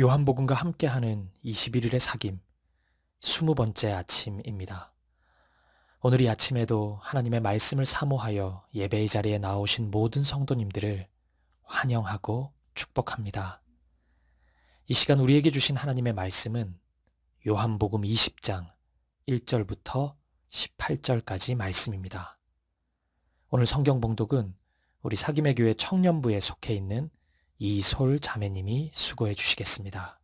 요한복음과 함께하는 21일의 사귐, 20번째 아침입니다. 오늘 이 아침에도 하나님의 말씀을 사모하여 예배의 자리에 나오신 모든 성도님들을 환영하고 축복합니다. 이 시간 우리에게 주신 하나님의 말씀은 요한복음 20장 1절부터 18절까지 말씀입니다. 오늘 성경 봉독은 우리 사김의 교회 청년부에 속해 있는 이솔 자매님이 수고해 주시겠습니다.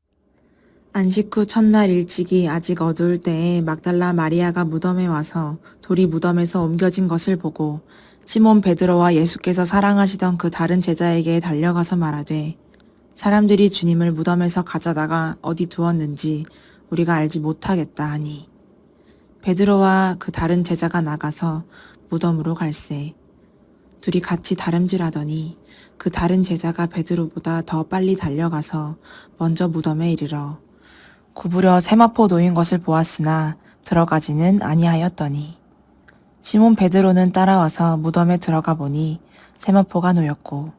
안식 후 첫날 일찍이 아직 어두울 때에 막달라 마리아가 무덤에 와서 돌이 무덤에서 옮겨진 것을 보고 시몬 베드로와 예수께서 사랑하시던 그 다른 제자에게 달려가서 말하되 사람들이 주님을 무덤에서 가져다가 어디 두었는지 우리가 알지 못하겠다 하니 베드로와 그 다른 제자가 나가서 무덤으로 갈새 둘이 같이 다름질하더니 그 다른 제자가 베드로보다 더 빨리 달려가서 먼저 무덤에 이르러 구부려 세마포 놓인 것을 보았으나 들어가지는 아니하였더니 시몬 베드로는 따라와서 무덤에 들어가 보니 세마포가 놓였고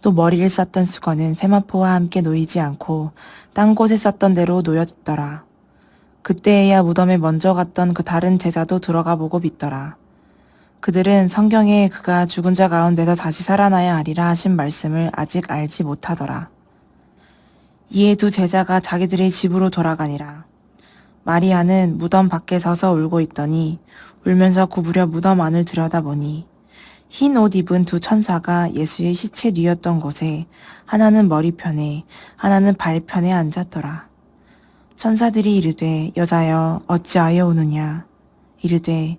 또 머리를 쌌던 수건은 세마포와 함께 놓이지 않고 딴 곳에 쌌던 대로 놓였더라. 그때에야 무덤에 먼저 갔던 그 다른 제자도 들어가 보고 믿더라. 그들은 성경에 그가 죽은 자 가운데서 다시 살아나야 하리라 하신 말씀을 아직 알지 못하더라. 이에 두 제자가 자기들의 집으로 돌아가니라. 마리아는 무덤 밖에 서서 울고 있더니 울면서 구부려 무덤 안을 들여다보니 흰 옷 입은 두 천사가 예수의 시체 뉘었던 곳에 하나는 머리편에 하나는 발편에 앉았더라. 천사들이 이르되 여자여 어찌하여 우느냐 이르되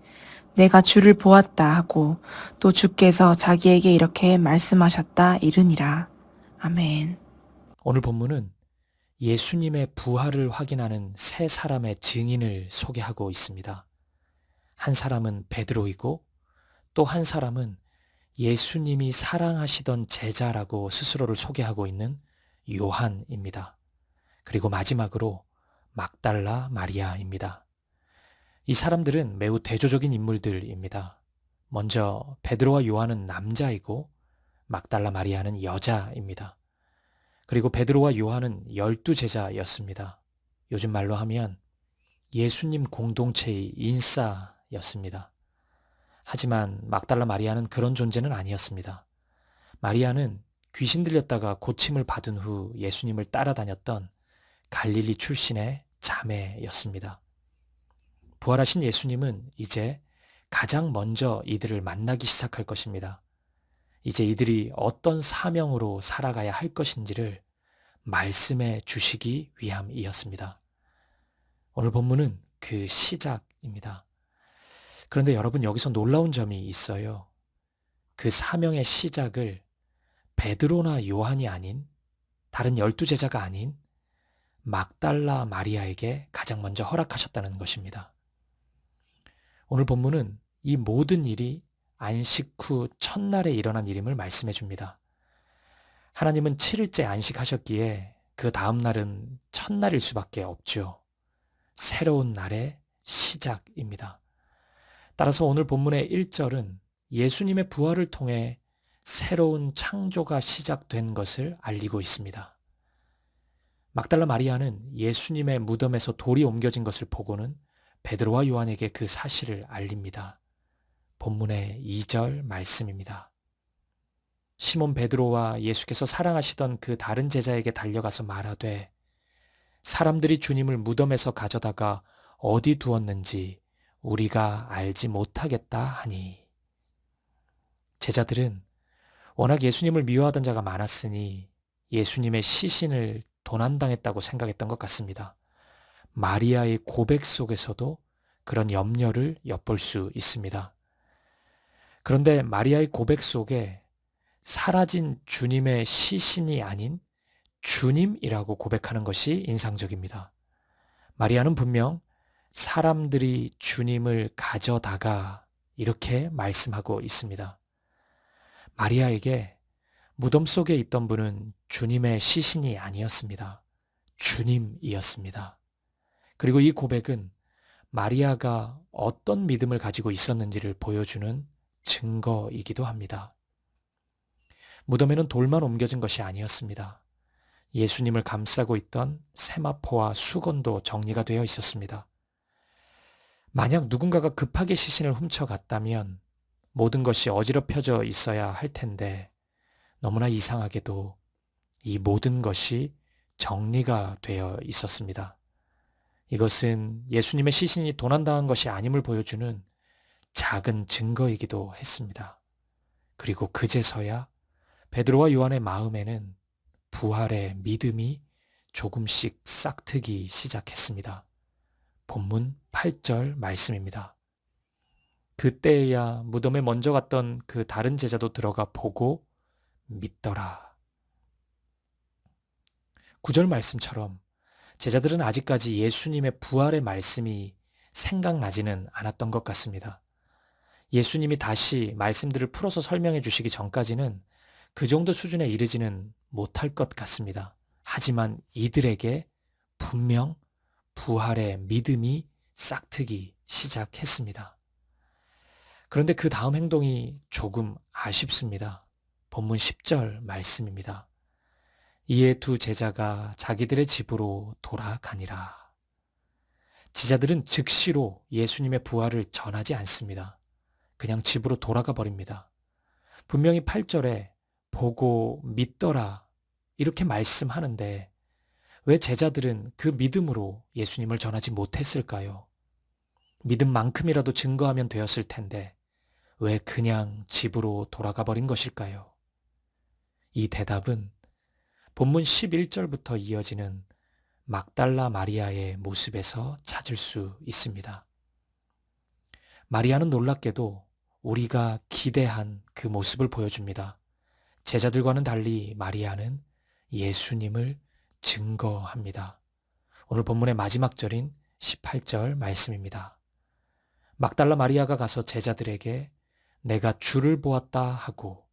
내가 주를 보았다 하고 또 주께서 자기에게 이렇게 말씀하셨다 이르니라. 아멘. 오늘 본문은 예수님의 부활을 확인하는 세 사람의 증인을 소개하고 있습니다. 한 사람은 베드로이고 또 한 사람은 예수님이 사랑하시던 제자라고 스스로를 소개하고 있는 요한입니다. 그리고 마지막으로 막달라 마리아입니다. 이 사람들은 매우 대조적인 인물들입니다. 먼저 베드로와 요한은 남자이고 막달라 마리아는 여자입니다. 그리고 베드로와 요한은 열두 제자였습니다. 요즘 말로 하면 예수님 공동체의 인싸였습니다. 하지만 막달라 마리아는 그런 존재는 아니었습니다. 마리아는 귀신 들렸다가 고침을 받은 후 예수님을 따라다녔던 갈릴리 출신의 자매였습니다. 부활하신 예수님은 이제 가장 먼저 이들을 만나기 시작할 것입니다. 이제 이들이 어떤 사명으로 살아가야 할 것인지를 말씀해 주시기 위함이었습니다. 오늘 본문은 그 시작입니다. 그런데 여러분 여기서 놀라운 점이 있어요. 그 사명의 시작을 베드로나 요한이 아닌 다른 열두 제자가 아닌 막달라 마리아에게 가장 먼저 허락하셨다는 것입니다. 오늘 본문은 이 모든 일이 안식 후 첫날에 일어난 일임을 말씀해 줍니다. 하나님은 7일째 안식하셨기에 그 다음 날은 첫날일 수밖에 없죠. 새로운 날의 시작입니다. 따라서 오늘 본문의 1절은 예수님의 부활을 통해 새로운 창조가 시작된 것을 알리고 있습니다. 막달라 마리아는 예수님의 무덤에서 돌이 옮겨진 것을 보고는 베드로와 요한에게 그 사실을 알립니다. 본문의 2절 말씀입니다. 시몬 베드로와 예수께서 사랑하시던 그 다른 제자에게 달려가서 말하되 사람들이 주님을 무덤에서 가져다가 어디 두었는지 우리가 알지 못하겠다 하니. 제자들은 워낙 예수님을 미워하던 자가 많았으니 예수님의 시신을 도난당했다고 생각했던 것 같습니다. 마리아의 고백 속에서도 그런 염려를 엿볼 수 있습니다. 그런데 마리아의 고백 속에 사라진 주님의 시신이 아닌 주님이라고 고백하는 것이 인상적입니다. 마리아는 분명 사람들이 주님을 가져다가 이렇게 말씀하고 있습니다. 마리아에게 무덤 속에 있던 분은 주님의 시신이 아니었습니다. 주님이었습니다. 그리고 이 고백은 마리아가 어떤 믿음을 가지고 있었는지를 보여주는 증거이기도 합니다. 무덤에는 돌만 옮겨진 것이 아니었습니다. 예수님을 감싸고 있던 세마포와 수건도 정리가 되어 있었습니다. 만약 누군가가 급하게 시신을 훔쳐갔다면 모든 것이 어지럽혀져 있어야 할 텐데 너무나 이상하게도 이 모든 것이 정리가 되어 있었습니다. 이것은 예수님의 시신이 도난당한 것이 아님을 보여주는 작은 증거이기도 했습니다. 그리고 그제서야 베드로와 요한의 마음에는 부활의 믿음이 조금씩 싹트기 시작했습니다. 본문 8절 말씀입니다. 그때야 무덤에 먼저 갔던 그 다른 제자도 들어가 보고 믿더라. 9절 말씀처럼 제자들은 아직까지 예수님의 부활의 말씀이 생각나지는 않았던 것 같습니다. 예수님이 다시 말씀들을 풀어서 설명해 주시기 전까지는 그 정도 수준에 이르지는 못할 것 같습니다. 하지만 이들에게 분명 부활의 믿음이 싹트기 시작했습니다. 그런데 그 다음 행동이 조금 아쉽습니다. 본문 10절 말씀입니다. 이에 두 제자가 자기들의 집으로 돌아가니라. 지자들은 즉시로 예수님의 부활을 전하지 않습니다. 그냥 집으로 돌아가 버립니다. 분명히 8절에 보고 믿더라 이렇게 말씀하는데 왜 제자들은 그 믿음으로 예수님을 전하지 못했을까요? 믿음만큼이라도 증거하면 되었을 텐데 왜 그냥 집으로 돌아가 버린 것일까요? 이 대답은 본문 11절부터 이어지는 막달라 마리아의 모습에서 찾을 수 있습니다. 마리아는 놀랍게도 우리가 기대한 그 모습을 보여줍니다. 제자들과는 달리 마리아는 예수님을 증거합니다. 오늘 본문의 마지막 절인 18절 말씀입니다. 막달라 마리아가 가서 제자들에게 내가 주를 보았다 하고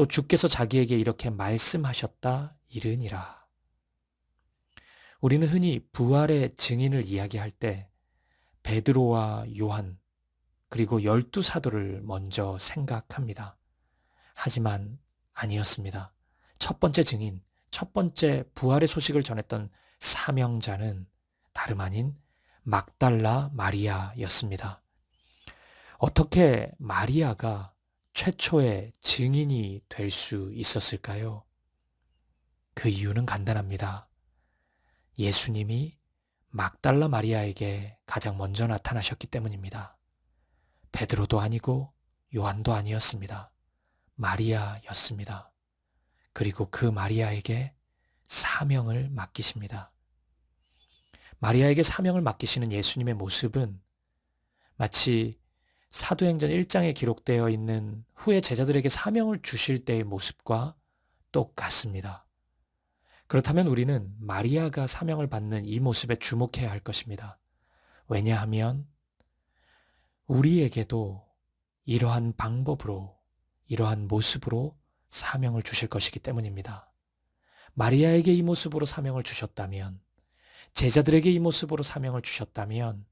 또 주께서 자기에게 이렇게 말씀하셨다 이르니라. 우리는 흔히 부활의 증인을 이야기할 때 베드로와 요한 그리고 열두 사도를 먼저 생각합니다. 하지만 아니었습니다. 첫 번째 증인, 첫 번째 부활의 소식을 전했던 사명자는 다름 아닌 막달라 마리아였습니다. 어떻게 마리아가 최초의 증인이 될 수 있었을까요? 그 이유는 간단합니다. 예수님이 막달라 마리아에게 가장 먼저 나타나셨기 때문입니다. 베드로도 아니고 요한도 아니었습니다. 마리아였습니다. 그리고 그 마리아에게 사명을 맡기십니다. 마리아에게 사명을 맡기시는 예수님의 모습은 마치 사도행전 1장에 기록되어 있는 후에 제자들에게 사명을 주실 때의 모습과 똑같습니다. 그렇다면 우리는 마리아가 사명을 받는 이 모습에 주목해야 할 것입니다. 왜냐하면 우리에게도 이러한 방법으로, 이러한 모습으로 사명을 주실 것이기 때문입니다. 마리아에게 이 모습으로 사명을 주셨다면, 제자들에게 이 모습으로 사명을 주셨다면,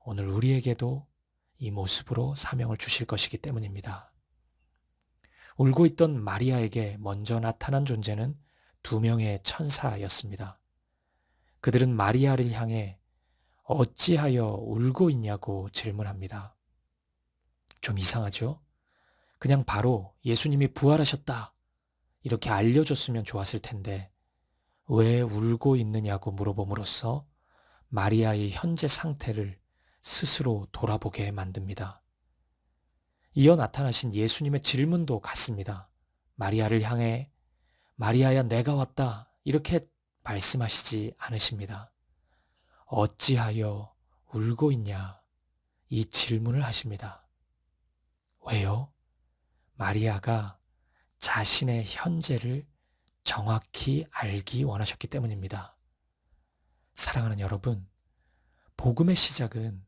오늘 우리에게도 이 모습으로 사명을 주실 것이기 때문입니다. 울고 있던 마리아에게 먼저 나타난 존재는 두 명의 천사였습니다. 그들은 마리아를 향해 어찌하여 울고 있냐고 질문합니다. 좀 이상하죠? 그냥 바로 예수님이 부활하셨다. 이렇게 알려줬으면 좋았을 텐데, 왜 울고 있느냐고 물어봄으로써 마리아의 현재 상태를 스스로 돌아보게 만듭니다. 이어 나타나신 예수님의 질문도 같습니다. 마리아를 향해 마리아야 내가 왔다 이렇게 말씀하시지 않으십니다. 어찌하여 울고 있냐 이 질문을 하십니다. 왜요? 마리아가 자신의 현재를 정확히 알기 원하셨기 때문입니다. 사랑하는 여러분, 복음의 시작은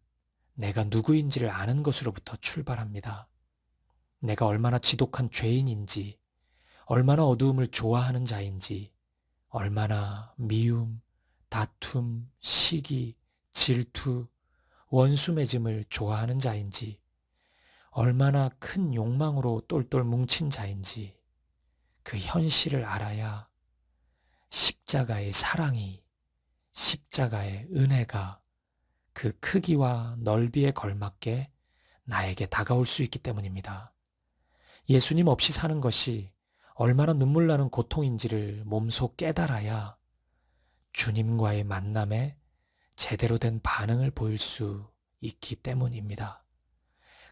내가 누구인지를 아는 것으로부터 출발합니다. 내가 얼마나 지독한 죄인인지, 얼마나 어두움을 좋아하는 자인지, 얼마나 미움, 다툼, 시기, 질투, 원수 맺음을 좋아하는 자인지, 얼마나 큰 욕망으로 똘똘 뭉친 자인지, 그 현실을 알아야 십자가의 사랑이, 십자가의 은혜가 그 크기와 넓이에 걸맞게 나에게 다가올 수 있기 때문입니다. 예수님 없이 사는 것이 얼마나 눈물 나는 고통인지를 몸소 깨달아야 주님과의 만남에 제대로 된 반응을 보일 수 있기 때문입니다.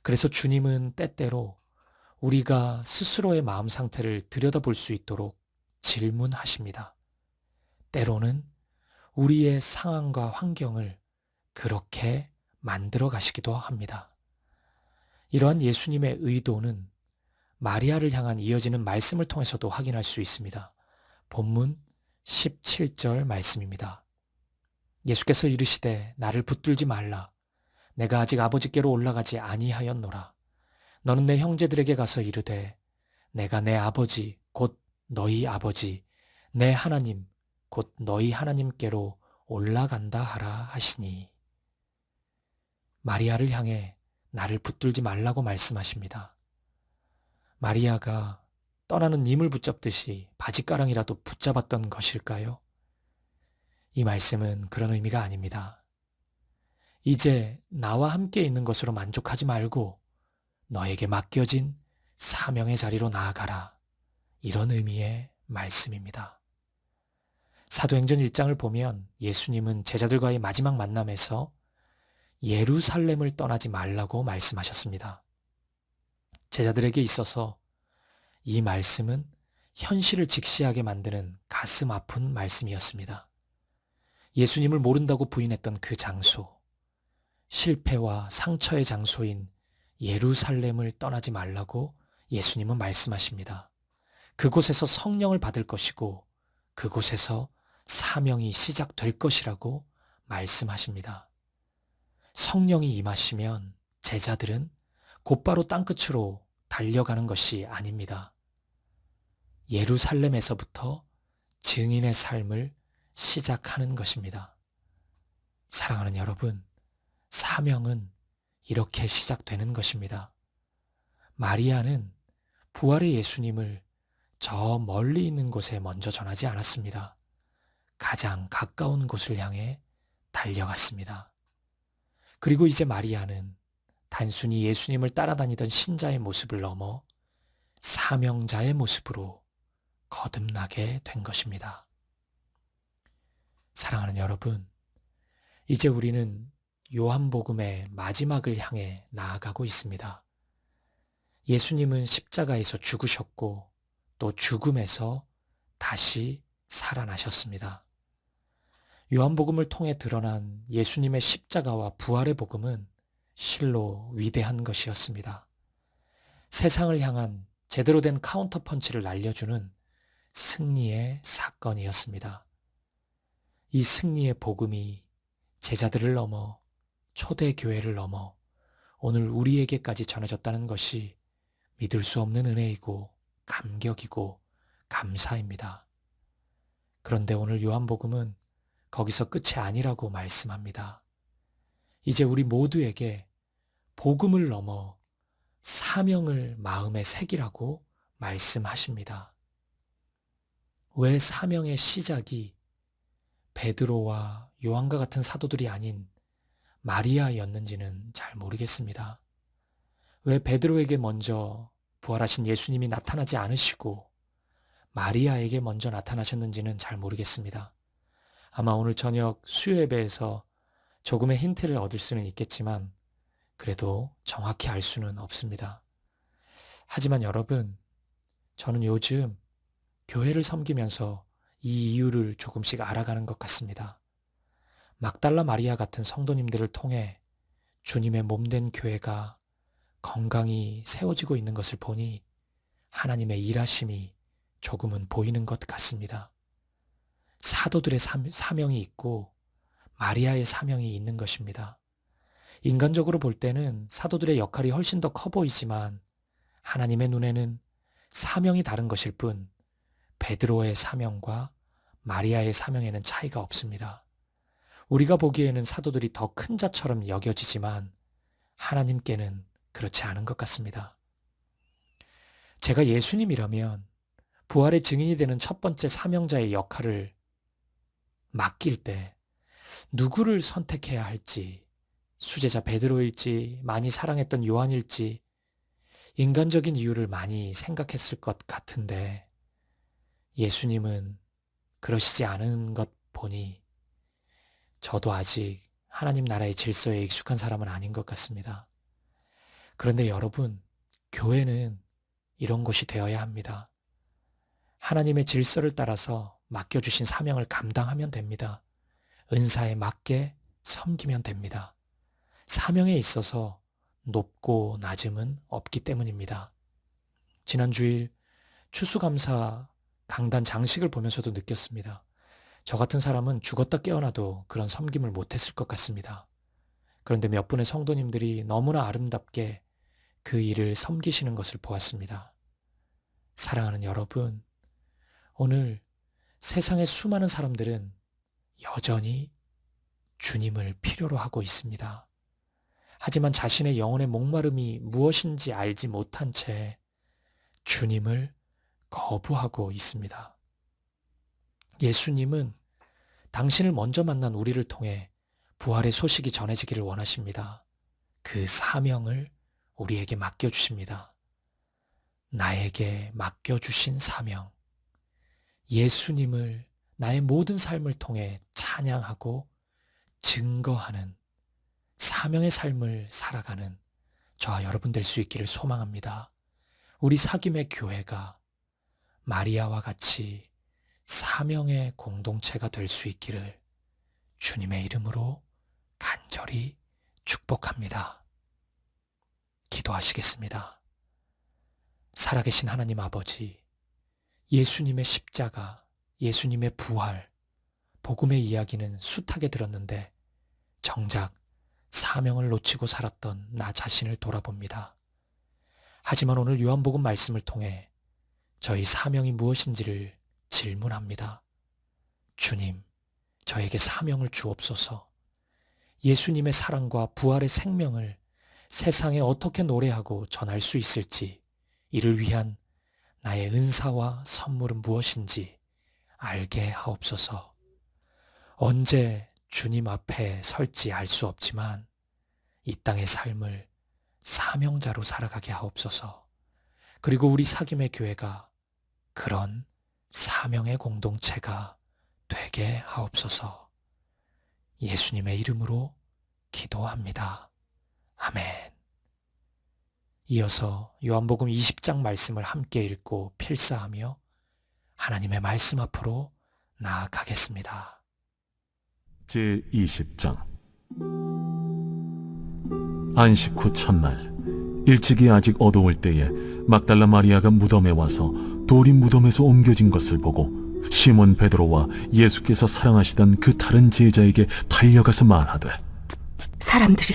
그래서 주님은 때때로 우리가 스스로의 마음 상태를 들여다볼 수 있도록 질문하십니다. 때로는 우리의 상황과 환경을 그렇게 만들어 가시기도 합니다. 이러한 예수님의 의도는 마리아를 향한 이어지는 말씀을 통해서도 확인할 수 있습니다. 본문 17절 말씀입니다. 예수께서 이르시되 나를 붙들지 말라. 내가 아직 아버지께로 올라가지 아니하였노라. 너는 내 형제들에게 가서 이르되 내가 내 아버지 곧 너희 아버지 내 하나님 곧 너희 하나님께로 올라간다 하라 하시니 마리아를 향해 나를 붙들지 말라고 말씀하십니다. 마리아가 떠나는 님을 붙잡듯이 바지가랑이라도 붙잡았던 것일까요? 이 말씀은 그런 의미가 아닙니다. 이제 나와 함께 있는 것으로 만족하지 말고 너에게 맡겨진 사명의 자리로 나아가라. 이런 의미의 말씀입니다. 사도행전 1장을 보면 예수님은 제자들과의 마지막 만남에서 예루살렘을 떠나지 말라고 말씀하셨습니다. 제자들에게 있어서 이 말씀은 현실을 직시하게 만드는 가슴 아픈 말씀이었습니다. 예수님을 모른다고 부인했던 그 장소, 실패와 상처의 장소인 예루살렘을 떠나지 말라고 예수님은 말씀하십니다. 그곳에서 성령을 받을 것이고 그곳에서 사명이 시작될 것이라고 말씀하십니다. 성령이 임하시면 제자들은 곧바로 땅끝으로 달려가는 것이 아닙니다. 예루살렘에서부터 증인의 삶을 시작하는 것입니다. 사랑하는 여러분, 사명은 이렇게 시작되는 것입니다. 마리아는 부활의 예수님을 저 멀리 있는 곳에 먼저 전하지 않았습니다. 가장 가까운 곳을 향해 달려갔습니다. 그리고 이제 마리아는 단순히 예수님을 따라다니던 신자의 모습을 넘어 사명자의 모습으로 거듭나게 된 것입니다. 사랑하는 여러분, 이제 우리는 요한복음의 마지막을 향해 나아가고 있습니다. 예수님은 십자가에서 죽으셨고 또 죽음에서 다시 살아나셨습니다. 요한복음을 통해 드러난 예수님의 십자가와 부활의 복음은 실로 위대한 것이었습니다. 세상을 향한 제대로 된 카운터 펀치를 날려주는 승리의 사건이었습니다. 이 승리의 복음이 제자들을 넘어 초대교회를 넘어 오늘 우리에게까지 전해졌다는 것이 믿을 수 없는 은혜이고 감격이고 감사입니다. 그런데 오늘 요한복음은 거기서 끝이 아니라고 말씀합니다. 이제 우리 모두에게 복음을 넘어 사명을 마음에 새기라고 말씀하십니다. 왜 사명의 시작이 베드로와 요한과 같은 사도들이 아닌 마리아였는지는 잘 모르겠습니다. 왜 베드로에게 먼저 부활하신 예수님이 나타나지 않으시고 마리아에게 먼저 나타나셨는지는 잘 모르겠습니다. 아마 오늘 저녁 수요 예배에서 조금의 힌트를 얻을 수는 있겠지만 그래도 정확히 알 수는 없습니다. 하지만 여러분, 저는 요즘 교회를 섬기면서 이 이유를 조금씩 알아가는 것 같습니다. 막달라 마리아 같은 성도님들을 통해 주님의 몸된 교회가 건강히 세워지고 있는 것을 보니 하나님의 일하심이 조금은 보이는 것 같습니다. 사도들의 사- 사명이 있고 마리아의 사명이 있는 것입니다. 인간적으로 볼 때는 사도들의 역할이 훨씬 더 커 보이지만 하나님의 눈에는 사명이 다른 것일 뿐 베드로의 사명과 마리아의 사명에는 차이가 없습니다. 우리가 보기에는 사도들이 더 큰 자처럼 여겨지지만 하나님께는 그렇지 않은 것 같습니다. 제가 예수님이라면 부활의 증인이 되는 첫 번째 사명자의 역할을 맡길 때 누구를 선택해야 할지 수제자 베드로일지 많이 사랑했던 요한일지 인간적인 이유를 많이 생각했을 것 같은데 예수님은 그러시지 않은 것 보니 저도 아직 하나님 나라의 질서에 익숙한 사람은 아닌 것 같습니다. 그런데 여러분, 교회는 이런 곳이 되어야 합니다. 하나님의 질서를 따라서 맡겨주신 사명을 감당하면 됩니다. 은사에 맞게 섬기면 됩니다. 사명에 있어서 높고 낮음은 없기 때문입니다. 지난 주일 추수감사 강단 장식을 보면서도 느꼈습니다. 저 같은 사람은 죽었다 깨어나도 그런 섬김을 못했을 것 같습니다. 그런데 몇 분의 성도님들이 너무나 아름답게 그 일을 섬기시는 것을 보았습니다. 사랑하는 여러분, 오늘 세상의 수많은 사람들은 여전히 주님을 필요로 하고 있습니다. 하지만 자신의 영혼의 목마름이 무엇인지 알지 못한 채 주님을 거부하고 있습니다. 예수님은 당신을 먼저 만난 우리를 통해 부활의 소식이 전해지기를 원하십니다. 그 사명을 우리에게 맡겨주십니다. 나에게 맡겨주신 사명. 예수님을 나의 모든 삶을 통해 찬양하고 증거하는 사명의 삶을 살아가는 저와 여러분 될 수 있기를 소망합니다. 우리 사김의 교회가 마리아와 같이 사명의 공동체가 될 수 있기를 주님의 이름으로 간절히 축복합니다. 기도하시겠습니다. 살아계신 하나님 아버지, 예수님의 십자가, 예수님의 부활, 복음의 이야기는 숱하게 들었는데 정작 사명을 놓치고 살았던 나 자신을 돌아봅니다. 하지만 오늘 요한복음 말씀을 통해 저희 사명이 무엇인지를 질문합니다. 주님, 저에게 사명을 주옵소서. 예수님의 사랑과 부활의 생명을 세상에 어떻게 노래하고 전할 수 있을지, 이를 위한 나의 은사와 선물은 무엇인지 알게 하옵소서. 언제 주님 앞에 설지 알 수 없지만 이 땅의 삶을 사명자로 살아가게 하옵소서. 그리고 우리 사김의 교회가 그런 사명의 공동체가 되게 하옵소서. 예수님의 이름으로 기도합니다. 아멘. 이어서 요한복음 20장 말씀을 함께 읽고 필사하며 하나님의 말씀 앞으로 나아가겠습니다. 제 20장 안식 후 첫날 일찍이 아직 어두울 때에 막달라 마리아가 무덤에 와서 돌이 무덤에서 옮겨진 것을 보고 시몬 베드로와 예수께서 사랑하시던 그 다른 제자에게 달려가서 말하되 사람들이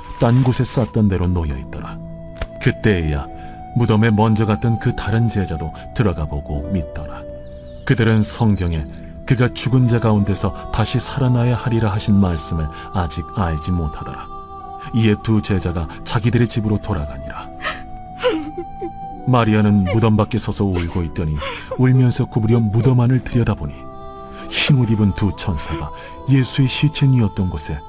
딴 곳에 쌌던 대로 놓여 있더라. 그때에야 무덤에 먼저 갔던 그 다른 제자도 들어가 보고 믿더라. 그들은 성경에 그가 죽은 자 가운데서 다시 살아나야 하리라 하신 말씀을 아직 알지 못하더라. 이에 두 제자가 자기들의 집으로 돌아가니라. 마리아는 무덤 밖에 서서 울고 있더니 울면서 구부려 무덤 안을 들여다보니 흰옷 입은 두 천사가 예수의 시체니었던 곳에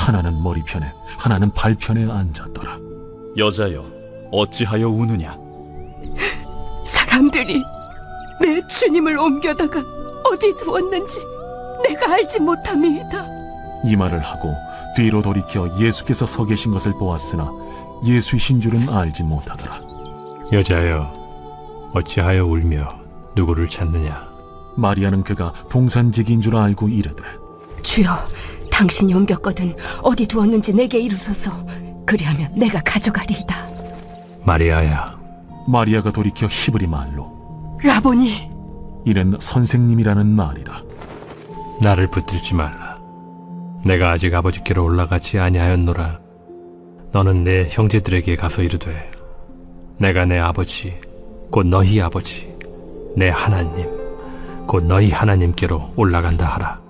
하나는 머리편에 하나는 발편에 앉았더라. 여자여, 어찌하여 우느냐? 사람들이 내 주님을 옮겨다가 어디 두었는지 내가 알지 못함이다. 이 말을 하고 뒤로 돌이켜 예수께서 서 계신 것을 보았으나 예수이신 줄은 알지 못하더라. 여자여, 어찌하여 울며 누구를 찾느냐? 마리아는 그가 동산직인 줄 알고 이르되 주여, 당신이 옮겼거든 어디 두었는지 내게 이루소서. 그리하면 내가 가져가리이다. 마리아야, 마리아가 돌이켜 히브리 말로 라보니, 이는 선생님이라는 말이라. 나를 붙들지 말라. 내가 아직 아버지께로 올라가지 아니하였노라. 너는 내 형제들에게 가서 이르되, 내가 내 아버지, 곧 너희 아버지, 내 하나님, 곧 너희 하나님께로 올라간다 하라.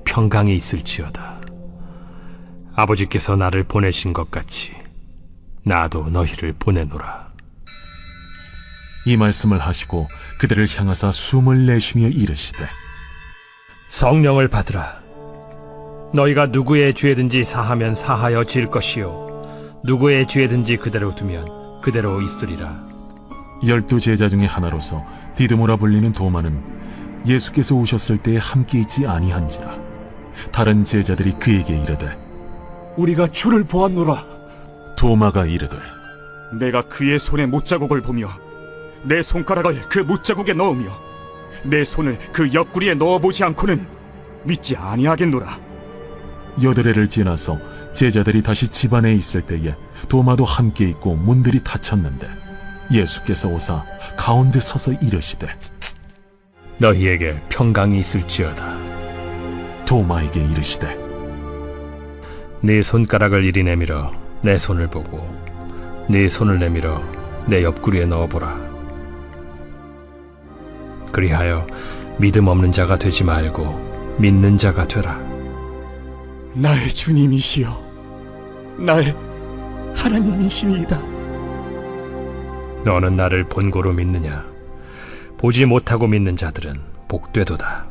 평강이 있을지어다. 아버지께서 나를 보내신 것 같이 나도 너희를 보내노라. 이 말씀을 하시고 그들을 향하사 숨을 내쉬며 이르시되 성령을 받으라. 너희가 누구의 죄든지 사하면 사하여 질 것이요 누구의 죄든지 그대로 두면 그대로 있으리라. 열두 제자 중에 하나로서 디드모라 불리는 도마는 예수께서 오셨을 때에 함께 있지 아니한지라 다른 제자들이 그에게 이르되 우리가 주를 보았노라. 도마가 이르되 내가 그의 손에 못자국을 보며 내 손가락을 그 못자국에 넣으며 내 손을 그 옆구리에 넣어보지 않고는 믿지 아니하겠노라. 여드레를 지나서 제자들이 다시 집안에 있을 때에 도마도 함께 있고 문들이 닫혔는데 예수께서 오사 가운데 서서 이르시되 너희에게 평강이 있을지어다. 도마에게 이르시되 네 손가락을 이리 내밀어 내 손을 보고 네 손을 내밀어 내 옆구리에 넣어보라. 그리하여 믿음 없는 자가 되지 말고 믿는 자가 되라. 나의 주님이시여, 나의 하나님이시니이다. 너는 나를 본고로 믿느냐? 보지 못하고 믿는 자들은 복되도다.